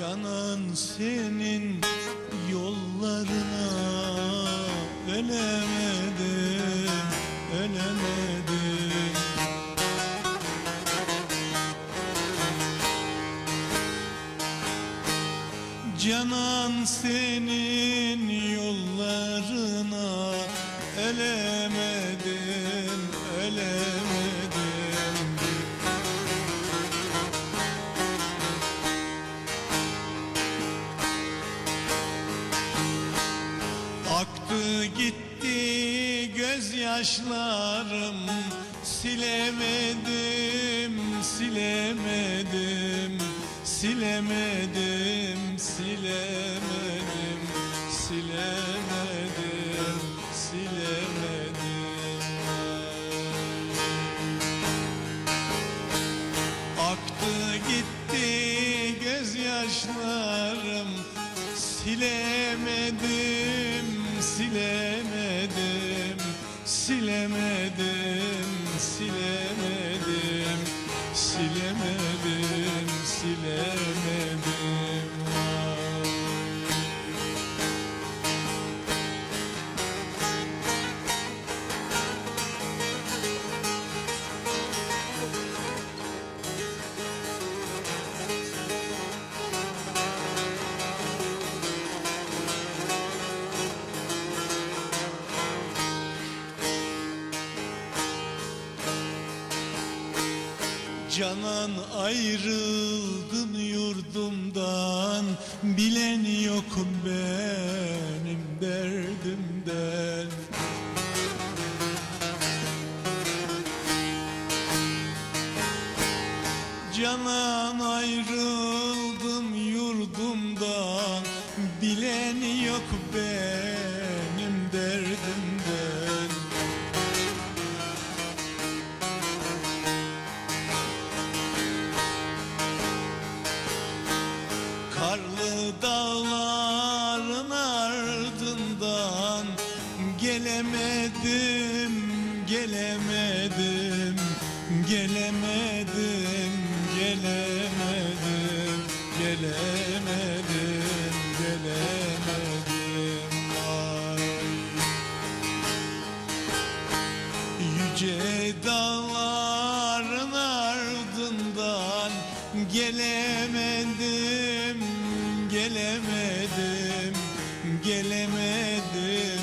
Canan senin yollarına ölemedim, ölemedim Canan senin yollarına ölemedim gitti gözyaşlarım. Silemedim, silemedim Silemedim, silemedim Silemedim, silemedim. Aktı gitti gözyaşlarım. Silemedim, silemedim Silemedim, silemedim Silemedim, Canan ayrıldım yurdumdan Bilen yok benim derdimden. Canan ayrıldım Gelemedim, gelemedim Gelemedim, gelemedim Gelemedim, gelemedim Ay. Yüce dağların ardından gelemedim, gelemedim, gelemedim,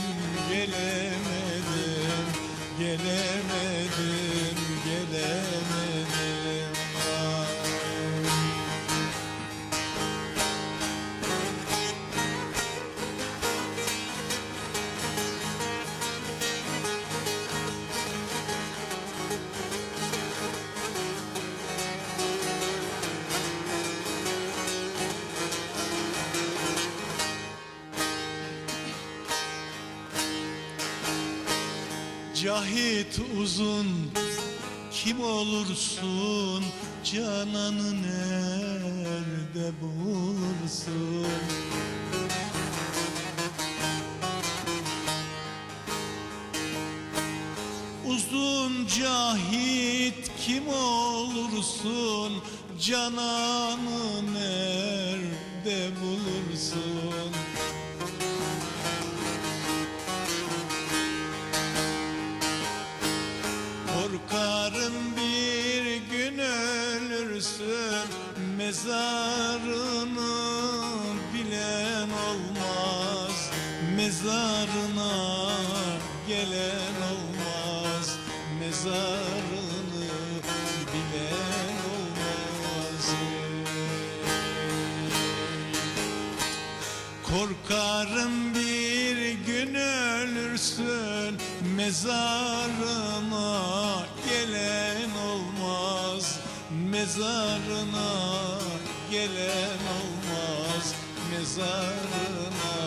Cahit uzun kim olursun? Cananı nerede bulursun? Uzun cahit kim olursun? Cananı Korkarım bir gün ölürsün Mezarını bilen olmaz. Mezarına gelen olmaz Mezarını bilen olmaz. Korkarım bir gün ölürsün Mezarına gelen olmaz. Mezarına gelen olmaz Mezarına